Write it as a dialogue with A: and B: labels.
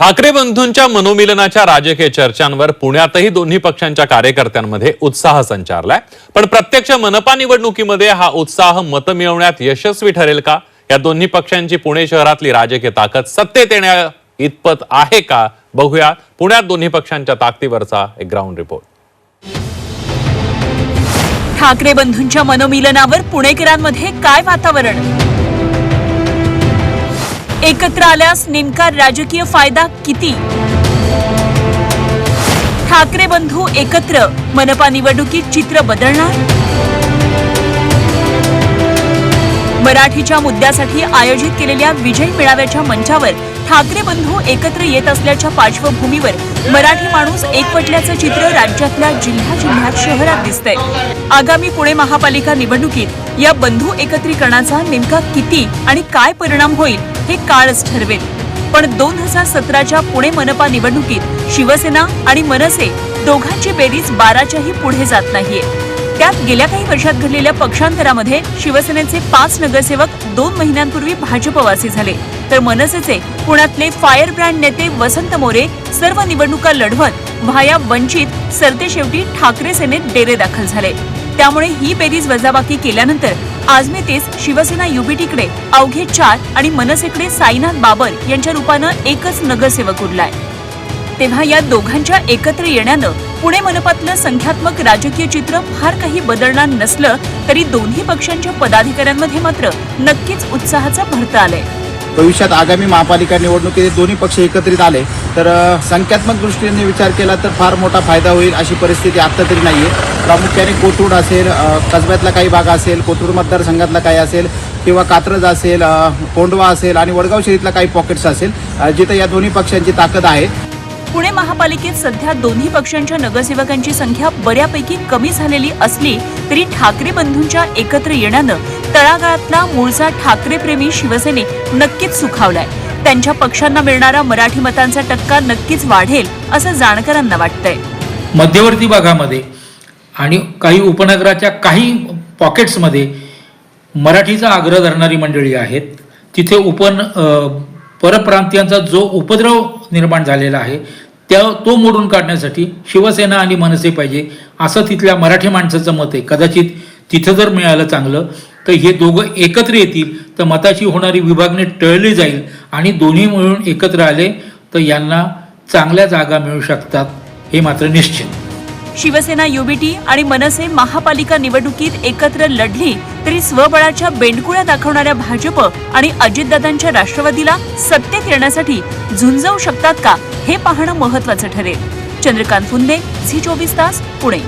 A: ठाकरे बंधूंच्या मनोमिलनाच्या राजकीय चर्चांवर पुण्यातही दोन्ही पक्षांच्या कार्यकर्त्यांमध्ये उत्साह संचारलाय. पण प्रत्यक्ष मनपा निवडणुकीमध्ये हा उत्साह मतं मिळवण्यात यशस्वी ठरेल का? या दोन्ही पक्षांची पुणे शहरातली राजकीय ताकद सत्तेत येण्या इतपत आहे का? बघूया पुण्यात दोन्ही पक्षांच्या ताकदीवरचा एक ग्राउंड रिपोर्ट
B: ठाकरे बंधूंच्या मनोमिलनावर पुणेकरांमध्ये काय वातावरण? एकत्र आल्यास नेमका राजकीय फायदा किती? ठाकरे बंधू एकत्र मनपा निवडणुकीत चित्र बदलणार? मराठीच्या मुद्द्यासाठी आयोजित केलेल्या विजय मेळाव्याच्या मंचावर ठाकरे बंधू एकत्र येत असल्याच्या पार्श्वभूमीवर मराठी माणूस एकवटल्याचं चित्र राज्यातल्या जिल्हा जिल्ह्यात शहरात दिसतंय. आगामी पुणे महापालिका निवडणुकीत या बंधू एकत्रीकरणाचा नेमका किती आणि काय परिणाम होईल हे काळच ठरवेल. पण दोन हजार सतराच्या पुणे मनपा निवडणुकीत शिवसेना आणि मनसे दोघांची बेरीज बाराच्याही पुढे जात नाहीये. त्यात गेल्या काही वर्षात घडलेल्या पक्षांतरामध्ये शिवसेनेचे पाच नगरसेवक दोन महिन्यांपूर्वी भाजपवासी झाले. तर मनसेचे पुण्यातले फायर ब्रँड नेते वसंत मोरे सर्व निवडणुका लढवत व्हाया वंचित सरतेशेवटी ठाकरे सेनेत डेरे दाखल झाले. त्यामुळे ही बेरीज वजाबाकी केल्यानंतर आजमेतेच शिवसेना युबीटीकडे अवघे चार आणि मनसेकडे साईनाथ बाबर यांच्या रूपानं एकच नगरसेवक उरलाय. तेव्हा या दोघांच्या एकत्र येण्यानं पुणे मनपातलं संख्यात्मक राजकीय चित्र फार काही बदलणार नसलं तरी दोन्ही पक्षांच्या पदाधिकाऱ्यांमध्ये मात्र नक्कीच उत्साहाचं भरतं आलंय.
C: भविष्यात आगामी महापालिका निवडणुकीत दोन्ही पक्ष एकत्रित आले तर संख्यात्मक दृष्टीने विचार केला तर फार मोठा फायदा होईल अशी परिस्थिती आत्ता तरी नाही आहे प्रामुख्याने कोथरूड असेल कसब्यातला काही भाग असेल कोथरूड मतदारसंघातला काही असेल किंवा कात्रज असेल कोंडवा असेल आणि वडगाव शहरीतला काही पॉकेट्स असेल जिथं या दोन्ही पक्षांची ताकद आहे.
B: पुणे महापालिकेत सध्या दोन्ही पक्षांच्या नगरसेवकांची संख्या बऱ्यापैकी कमी झालेली असली तरी ठाकरे बंधूंच्या एकत्र येण्यानं तळागाळातला मूळचा ठाकरेप्रेमी शिवसेने नक्कीच सुखावलाय. त्यांच्या पक्षांना मिळणारा मराठी मतांचा टक्का नक्कीच वाढेल असं जाणकारांना वाटतंय.
D: मध्यवर्ती भागामध्ये आणि काही उपनगराच्या काही पॉकेट्समध्ये मराठीचा आग्रह धरणारी मंडळी आहेत. तिथे उपन परप्रांतीयांचा जो उपद्रव निर्माण झालेला आहे त्या तो मोडून काढण्यासाठी शिवसेना आणि मनसे पाहिजे असं तिथल्या मराठी माणसाचं मत आहे. कदाचित तिथं जर मिळालं चांगलं तर हे दोघं एकत्र येतील तर मताची होणारी विभागणी टळली जाईल आणि दोन्ही मिळून एकत्र आले तर यांना चांगल्या जागा मिळू शकतात हे मात्र निश्चित.
B: शिवसेना युबीटी आणि मनसे महापालिका निवडणुकीत एकत्र लढली तरी स्वबळाच्या बेंडकुळ्या दाखवणाऱ्या भाजप आणि अजितदादांच्या राष्ट्रवादीला सत्तेत येण्यासाठी झुंजवू शकतात का हे पाहणं महत्वाचं ठरेल. चंद्रकांत फुंदे झी चोवीस तास पुणे.